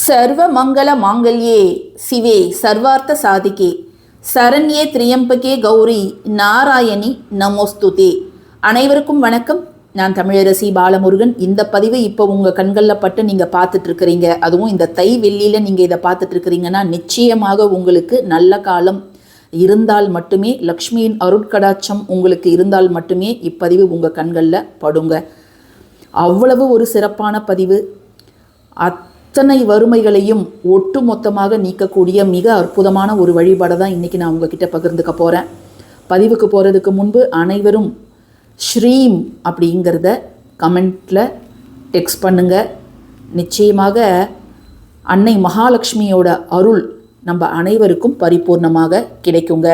சர்வ மங்கள மாங்கல்யே சிவே சர்வார்த்த சாதிகே சரண்யே திரியம்பகே கௌரி நாராயணி நமோஸ்துதே. அனைவருக்கும் வணக்கம். நான் தமிழரசி பாலமுருகன். இந்த பதிவு இப்போ உங்கள் கண்களில் பட்டு நீங்கள் பார்த்துட்டு இருக்கிறீங்க அதுவும் இந்த தை வெள்ளியில் நீங்கள் இதை பார்த்துட்டு இருக்கிறீங்கன்னா நிச்சயமாக உங்களுக்கு நல்ல காலம் இருந்தால் மட்டுமே லக்ஷ்மியின் அருட்கடாட்சம் உங்களுக்கு இருந்தால் மட்டுமே இப்பதிவு உங்கள் கண்களில் படுங்க. அவ்வளவு ஒரு சிறப்பான பதிவு. அத் அத்தனை வறுமைகளையும் ஒட்டு மொத்தமாக நீக்கக்கூடிய மிக அற்புதமான ஒரு வழிபாடை தான் இன்றைக்கி நான் உங்ககிட்ட பகிர்ந்துக்க போகிறேன் பதிவுக்கு போகிறதுக்கு முன்பு அனைவரும் ஸ்ரீம் அப்படிங்கிறத கமெண்ட்டில் டெக்ஸ்ட் பண்ணுங்கள் நிச்சயமாக அன்னை மகாலட்சுமியோட அருள் நம்ம அனைவருக்கும் பரிபூர்ணமாக கிடைக்குங்க.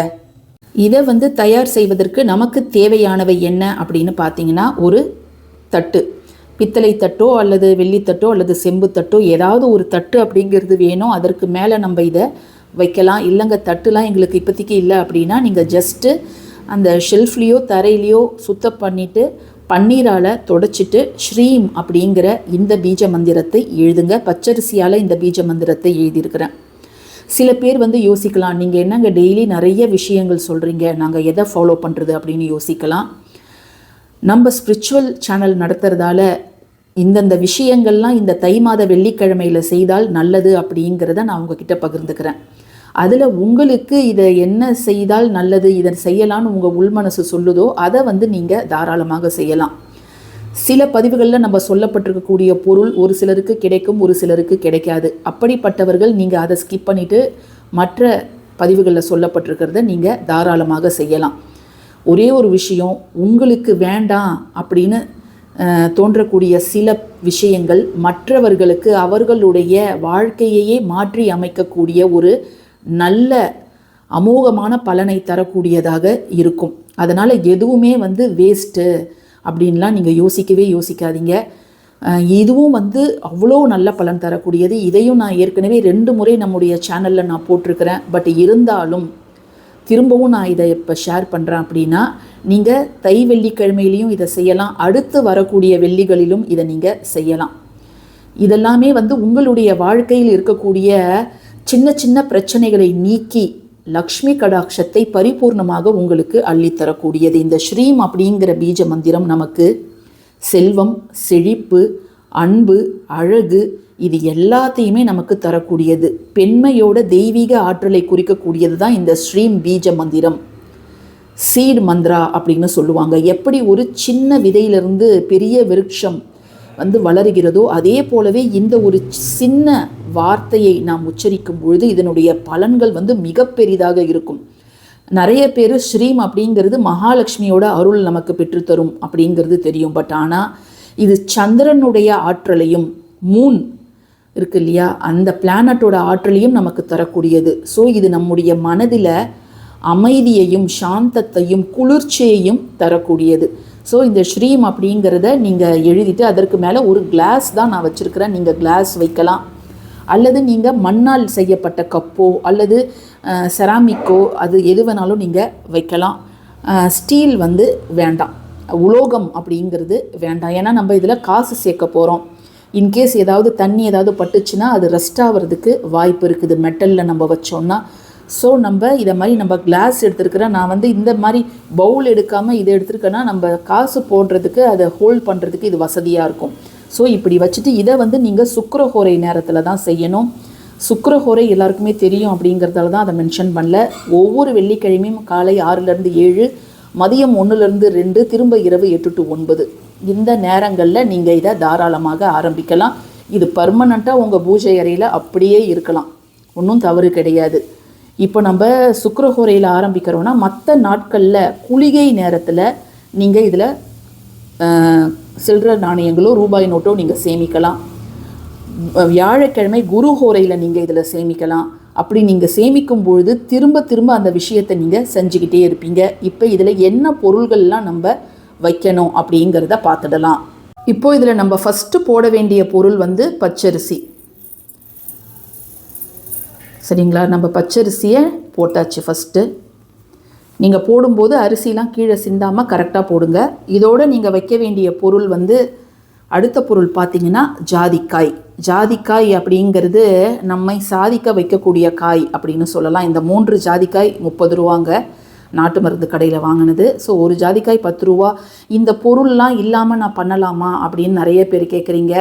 இதை வந்து தயார் செய்வதற்கு நமக்கு தேவையானவை என்ன அப்படின்னு பார்த்தீங்கன்னா ஒரு தட்டு. பித்தளை தட்டோ அல்லது வெள்ளித்தட்டோ அல்லது செம்பு தட்டோ ஏதாவது ஒரு தட்டு அப்படிங்கிறது வேணும். அதற்கு மேலே நம்ம இதை வைக்கலாம். இல்லைங்க தட்டுலாம் எங்களுக்கு இப்போதைக்கு இல்லை அப்படின்னா நீங்கள் ஜஸ்ட்டு அந்த ஷெல்ஃப்லேயோ தரையிலையோ சுத்தம் பண்ணிவிட்டு பன்னீரால் தொடச்சிட்டு ஸ்ரீம் அப்படிங்கிற இந்த பீஜ மந்திரத்தை எழுதுங்க. பச்சரிசியால் இந்த பீஜ மந்திரத்தை எழுதியிருக்கிறேன். சில பேர் வந்து யோசிக்கலாம் நீங்கள் என்னங்க டெய்லி நிறைய விஷயங்கள் சொல்கிறீங்க நாங்கள் எதை ஃபாலோ பண்ணுறது அப்படின்னு யோசிக்கலாம். நம்ம ஸ்பிரிச்சுவல் சேனல் நடத்துறதால இந்தந்த விஷயங்கள்லாம் இந்த தை மாத வெள்ளிக்கிழமையில் செய்தால் நல்லது அப்படிங்கிறத நான் உங்ககிட்ட பகிர்ந்துக்கிறேன். அதில் உங்களுக்கு இதை என்ன செய்தால் நல்லது இதை செய்யலான்னு உங்கள் உள்மனசு சொல்லுதோ அதை வந்து நீங்கள் தாராளமாக செய்யலாம். சில பதிவுகளில் நம்ம சொல்லப்பட்டிருக்கக்கூடிய பொருள் ஒரு சிலருக்கு கிடைக்கும் ஒரு சிலருக்கு கிடைக்காது. அப்படிப்பட்டவர்கள் நீங்கள் அதை ஸ்கிப் பண்ணிவிட்டு மற்ற பதிவுகளில் சொல்லப்பட்டிருக்கிறத நீங்கள் தாராளமாக செய்யலாம். ஒரே ஒரு விஷயம் உங்களுக்கு வேண்டாம் அப்படின்னு தோன்றக்கூடிய சில விஷயங்கள் மற்றவர்களுக்கு அவர்களுடைய வாழ்க்கையையே மாற்றி அமைக்கக்கூடிய ஒரு நல்ல அமோகமான பலனை தரக்கூடியதாக இருக்கும். அதனால் எதுவுமே வந்து வேஸ்ட்டு அப்படின்லாம் நீங்கள் யோசிக்கவே யோசிக்காதீங்க. இதுவும் வந்து அவ்வளோ நல்ல பலன் தரக்கூடியது. இதையும் நான் ஏற்கனவே ரெண்டு முறை நம்முடைய சேனலில் நான் போட்டிருக்கிறேன். பட் இருந்தாலும் திரும்பவும் நான் இதை இப்போ ஷேர் பண்ணுறேன் அப்படின்னா நீங்கள் தை வெள்ளிக்கிழமையிலையும் இதை செய்யலாம். அடுத்து வரக்கூடிய வெள்ளிகளிலும் இதை நீங்கள் செய்யலாம். இதெல்லாமே வந்து உங்களுடைய வாழ்க்கையில் இருக்கக்கூடிய சின்ன சின்ன பிரச்சனைகளை நீக்கி லக்ஷ்மி கடாட்சத்தை பரிபூர்ணமாக உங்களுக்கு அள்ளித்தரக்கூடியது இந்த ஸ்ரீம் அப்படிங்கிற பீஜ மந்திரம் நமக்கு செல்வம் செழிப்பு அன்பு அழகு இது எல்லாத்தையுமே நமக்கு தரக்கூடியது. பெண்மையோட தெய்வீக ஆற்றலை குறிக்கக்கூடியது தான் இந்த ஸ்ரீம் பீஜ மந்திரம். சீட் மந்திரா அப்படின்னு சொல்லுவாங்க. எப்படி ஒரு சின்ன விதையிலிருந்து பெரிய விருட்சம் வந்து வளருகிறதோ அதே போலவே இந்த ஒரு சின்ன வார்த்தையை நாம் உச்சரிக்கும் பொழுது இதனுடைய பலன்கள் வந்து மிக பெரிதாக இருக்கும். நிறைய பேர் ஸ்ரீம் அப்படிங்கிறது மகாலட்சுமியோட அருள் நமக்கு பெற்றுத்தரும் அப்படிங்கிறது தெரியும். பட் ஆனால் இது சந்திரனுடைய ஆற்றலையும் மூன் இருக்கு இல்லையா அந்த பிளானட்டோட ஆற்றலையும் நமக்கு தரக்கூடியது. ஸோ இது நம்முடைய மனதில் அமைதியையும் சாந்தத்தையும் குளிர்ச்சியையும் தரக்கூடியது. ஸோ இந்த ஸ்ரீம் அப்படிங்கிறத நீங்கள் எழுதிட்டு அதற்கு மேலே ஒரு கிளாஸ் தான் நான் வச்சுருக்கிறேன். நீங்கள் கிளாஸ் வைக்கலாம். அல்லது நீங்கள் மண்ணால் செய்யப்பட்ட கப்போ அல்லது செராமிக்கோ அது எது வேணாலும் நீங்கள் வைக்கலாம். ஸ்டீல் வந்து வேண்டாம். உலோகம் அப்படிங்கிறது வேண்டாம். ஏன்னா நம்ம இதில் காசு சேர்க்க போகிறோம் இன்கேஸ் ஏதாவது தண்ணி ஏதாவது பட்டுச்சுன்னா அது ரெஸ்ட் ஆகிறதுக்கு வாய்ப்பு இருக்குது மெட்டலில் நம்ம வச்சோம்னா. ஸோ நம்ம இதை மாதிரி நம்ம கிளாஸ் எடுத்துருக்கிறேன் நான் வந்து இந்த மாதிரி பவுல் எடுக்காமல் இதை எடுத்துருக்கேன்னா நம்ம காசு போடுறதுக்கு அதை ஹோல்ட் பண்ணுறதுக்கு இது வசதியாக இருக்கும். ஸோ இப்படி வச்சுட்டு இதை வந்து நீங்கள் சுக்கரஹோரை நேரத்தில் தான் செய்யணும். சுக்கரஹோரை எல்லாருக்குமே தெரியும் அப்படிங்கிறதால தான் அதை மென்ஷன் பண்ணல. ஒவ்வொரு வெள்ளிக்கிழமையும் காலை ஆறுலேருந்து ஏழு மதியம் ஒன்றுலேருந்து ரெண்டு திரும்ப இரவு எட்டு டு ஒன்பது. இந்த நேரங்களில் நீங்கள் இதை தாராளமாக ஆரம்பிக்கலாம். இது பர்மனண்ட்டாக உங்கள் பூஜை அறையில் அப்படியே இருக்கலாம். ஒன்றும் தவறு கிடையாது. இப்போ நம்ம சுக்கரஹோரையில் ஆரம்பிக்கிறோன்னா மற்ற நாட்களில் குளிகை நேரத்தில் நீங்கள் இதில் சில்லற நாணயங்களோ ரூபாய் நோட்டோ நீங்கள் சேமிக்கலாம். வியாழக்கிழமை குரு ஹோரையில் நீங்கள் இதில் சேமிக்கலாம். அப்படி நீங்கள் சேமிக்கும் பொழுது திரும்ப திரும்ப அந்த விஷயத்தை நீங்கள் செஞ்சுக்கிட்டே இருப்பீங்க. இப்போ இதில் என்ன பொருள்கள்லாம் நம்ம வைக்கணும் அப்படிங்கிறத பார்த்துடலாம். இப்போ இதில் நம்ம ஃபஸ்ட்டு போட வேண்டிய பொருள் வந்து பச்சரிசி. சரிங்களா? நம்ம பச்சரிசியை போட்டாச்சு ஃபஸ்ட்டு நீங்கள் போடும்போது அரிசிலாம் கீழே சிந்தாமல் கரெக்டாக போடுங்க. இதோடு நீங்கள் வைக்க வேண்டிய பொருள் வந்து அடுத்த பொருள் பார்த்தீங்கன்னா ஜாதிக்காய். ஜாதிக்காய் அப்படிங்கிறது நம்மை சாதிக்க வைக்கக்கூடிய காய் அப்படின்னு சொல்லலாம். இந்த மூன்று ஜாதிக்காய் முப்பது ரூபாங்க. நாட்டு மருந்து கடையில் வாங்கினது. ஸோ ஒரு ஜாதிக்காய் பத்து ரூபா இந்த பொருள்லாம் இல்லாமல் நான் பண்ணலாமா அப்படின்னு நிறைய பேர் கேட்குறீங்க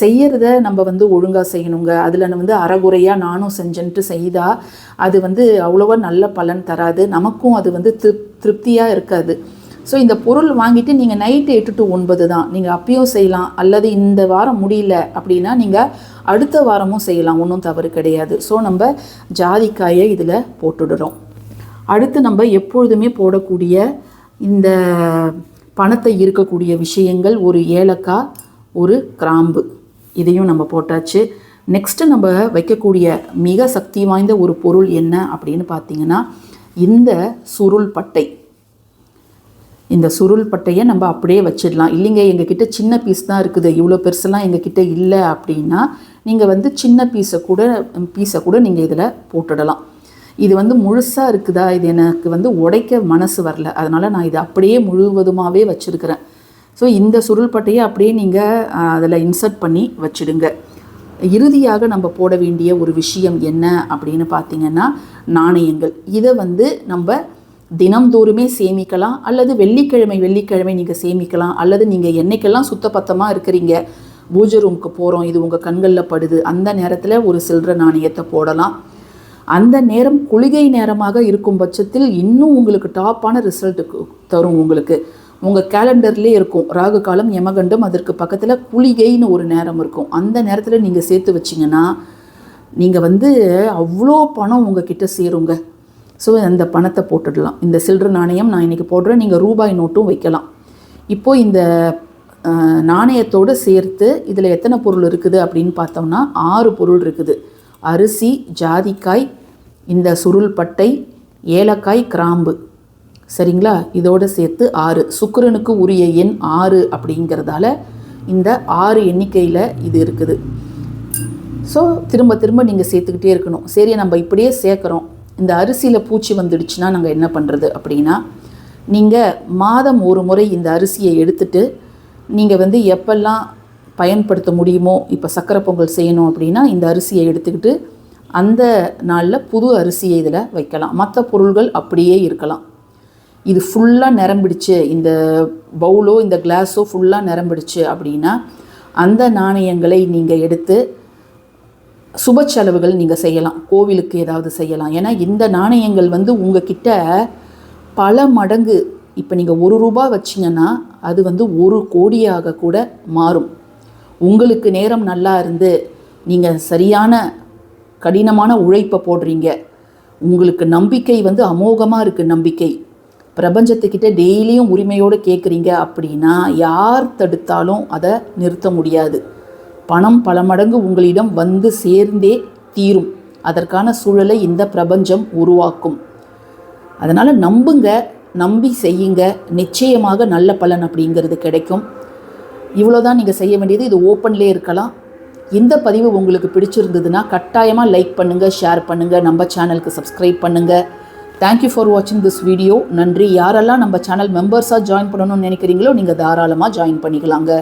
செய்யறத நம்ம வந்து ஒழுங்காக செய்யணுங்க. அதில் வந்து அறகுறையாக நானும் செஞ்சேன்ட்டு செய்தால் அது வந்து அவ்வளோவா நல்ல பலன் தராது. நமக்கும் அது வந்து திருப் திருப்தியாக இருக்காது. ஸோ இந்த பொருள் வாங்கிட்டு நீங்கள் நைட்டு எட்டு டு ஒன்பது தான். நீங்கள் அப்பயும் செய்யலாம். அல்லது இந்த வாரம் முடியல அப்படின்னா நீங்கள் அடுத்த வாரமும் செய்யலாம். ஒன்றும் தவறு கிடையாது. ஸோ நம்ம ஜாதிக்காயை இதில் போட்டுடுறோம். அடுத்து நம்ம எப்பொழுதுமே போடக்கூடிய இந்த பணத்தை இருக்கக்கூடிய விஷயங்கள் ஒரு ஏலக்காய் ஒரு கிராம்பு. இதையும் நம்ம போட்டாச்சு. நெக்ஸ்ட்டு நம்ம வைக்கக்கூடிய மிக சக்தி வாய்ந்த ஒரு பொருள் என்ன அப்படின்னு பார்த்தீங்கன்னா இந்த சுருள் பட்டை. இந்த சுருள் பட்டையை நம்ம அப்படியே வச்சிடலாம். இல்லைங்க எங்ககிட்ட சின்ன பீஸ் தான் இருக்குது. இவ்வளோ பெருசெல்லாம் எங்ககிட்ட இல்லை அப்படின்னா நீங்கள் வந்து சின்ன பீஸை கூட பீஸை கூட நீங்கள் இதில் போட்டுடலாம். இது வந்து முழுசாக இருக்குதா? இது எனக்கு வந்து உடைக்க மனசு வரல. அதனால் நான் இதை அப்படியே முழுவதுமாகவே வச்சுருக்கிறேன். ஸோ இந்த சுருள் பட்டையை அப்படியே நீங்கள் அதில் இன்சர்ட் பண்ணி வச்சிடுங்க. இறுதியாக நம்ம போட வேண்டிய ஒரு விஷயம் என்ன அப்படின்னு பார்த்தீங்கன்னா நாணயங்கள். இதை வந்து நம்ம தினம்தோறுமே சேமிக்கலாம் அல்லது வெள்ளிக்கிழமை வெள்ளிக்கிழமை நீங்கள் சேமிக்கலாம் அல்லது நீங்கள் என்னைக்கெல்லாம் சுத்தபத்தமாக இருக்கிறீங்க பூஜை ரூமுக்கு போகிறோம் இது உங்கள் கண்களில் படுது அந்த நேரத்தில் ஒரு சில்லற நாணயத்தை போடலாம். அந்த நேரம் குளிகை நேரமாக இருக்கும் பட்சத்தில் இன்னும் உங்களுக்கு டாப்பான ரிசல்ட்டுக்கு தரும் உங்களுக்கு. உங்கள் கேலண்டர்லேயே இருக்கும். ராகு காலம் யமகண்டம் அதற்கு பக்கத்தில் குளிகைன்னு ஒரு நேரம் இருக்கும். அந்த நேரத்தில் நீங்கள் சேர்த்து வச்சிங்கன்னா நீங்கள் வந்து அவ்வளோ பணம் உங்ககிட்ட சேருங்க. ஸோ அந்த பணத்தை போட்டுடலாம். இந்த சில்லற நாணயம் நான் இன்றைக்கி போடுறேன். நீங்கள் ரூபாய் நோட்டும் வைக்கலாம். இப்போது இந்த நாணயத்தோடு சேர்த்து இதில் எத்தனை பொருள் இருக்குது அப்படின்னு பார்த்தோம்னா ஆறு பொருள் இருக்குது. அரிசி ஜாதிக்காய் இந்த சுருள் பட்டை ஏலக்காய் கிராம்பு. சரிங்களா? இதோடு சேர்த்து ஆறு. சுக்கிரனுக்கு உரிய எண் ஆறு அப்படிங்கிறதால இந்த ஆறு எண்ணிக்கையில் இது இருக்குது. ஸோ திரும்ப திரும்ப நீங்கள் சேர்த்துக்கிட்டே இருக்கணும். சரி நம்ம இப்படியே சேர்க்குறோம். இந்த அரிசியில் பூச்சி வந்துடுச்சுன்னா நாங்கள் என்ன பண்ணுறது அப்படின்னா நீங்கள் மாதம் ஒரு முறை இந்த அரிசியை எடுத்துட்டு நீங்கள் வந்து எப்பெல்லாம் பயன்படுத்த முடியுமோ இப்போ சக்கரை பொங்கல் செய்யணும் அப்படின்னா இந்த அரிசியை எடுத்துக்கிட்டு அந்த நாளில் புது அரிசியை இதில் வைக்கலாம். மற்ற பொருள்கள் அப்படியே இருக்கலாம். இது ஃபுல்லாக நிரம்பிடுச்சு. இந்த பவுலோ இந்த கிளாஸோ ஃபுல்லாக நிரம்பிடுச்சு அப்படின்னா அந்த நாணயங்களை நீங்கள் எடுத்து சுப செலவுகள் நீங்கள் செய்யலாம். கோவிலுக்கு ஏதாவது செய்யலாம். ஏன்னா இந்த நாணயங்கள் வந்து உங்ககிட்ட பல மடங்கு இப்போ நீங்கள் ஒரு ரூபா வச்சிங்கன்னா அது வந்து ஒரு கோடியாக கூட மாறும். உங்களுக்கு நேரம் நல்லா இருந்து நீங்கள் சரியான கடினமான உழைப்பை போடுறீங்க. உங்களுக்கு நம்பிக்கை வந்து அமோகமாக இருக்குது நம்பிக்கை. பிரபஞ்சத்துக்கிட்ட டெய்லியும் உரிமையோடு கேட்குறீங்க அப்படின்னா யார் தடுத்தாலும் அதை நிறுத்த முடியாது. பணம் பல மடங்கு உங்களிடம் வந்து சேர்ந்தே தீரும். அதற்கான சூழலை இந்த பிரபஞ்சம் உருவாக்கும். அதனால் நம்புங்க நம்பி செய்யுங்க. நிச்சயமாக நல்ல பலன் அப்படிங்கிறது கிடைக்கும். இவ்வளோதான் நீங்கள் செய்ய வேண்டியது. இது ஓப்பன்லேயே இருக்கலாம். இந்த பதிவு உங்களுக்கு பிடிச்சிருந்ததுன்னா கட்டாயமாக லைக் பண்ணுங்கள் ஷேர் பண்ணுங்கள் நம்ம சேனலுக்கு சப்ஸ்கிரைப் பண்ணுங்கள் தேங்க்யூ ஃபார் வாட்சிங் திஸ் வீடியோ நன்றி. யாரெல்லாம் நம்ம சேனல் மெம்பர்ஸாக ஜாயின் பண்ணணும்னு நினைக்கிறீங்களோ நீங்கள் தாராளமாக ஜாயின் பண்ணிக்கலாங்க.